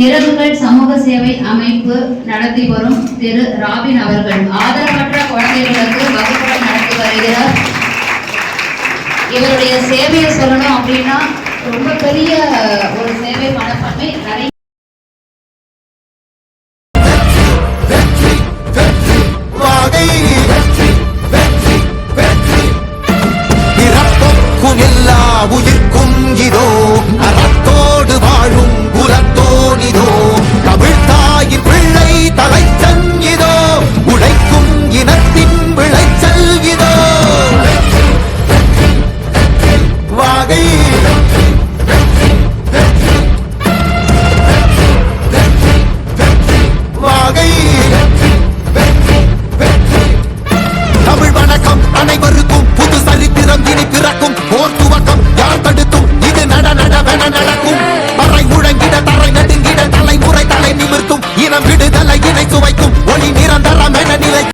இரவுகள் சமூக சேவை அமைப்பு நடத்தி வரும் திரு ராபின் அவர்கள். ஆதரவற்ற குழந்தைகளுக்கு வகுப்புகள் நடத்தி வருகிறார். இவருடைய சேவையை சொல்லணும் அப்படின்னா ரொம்ப பெரிய ஒரு சேவை மனப்பான்மை நிறைய உயிர்க்கும் favor, tú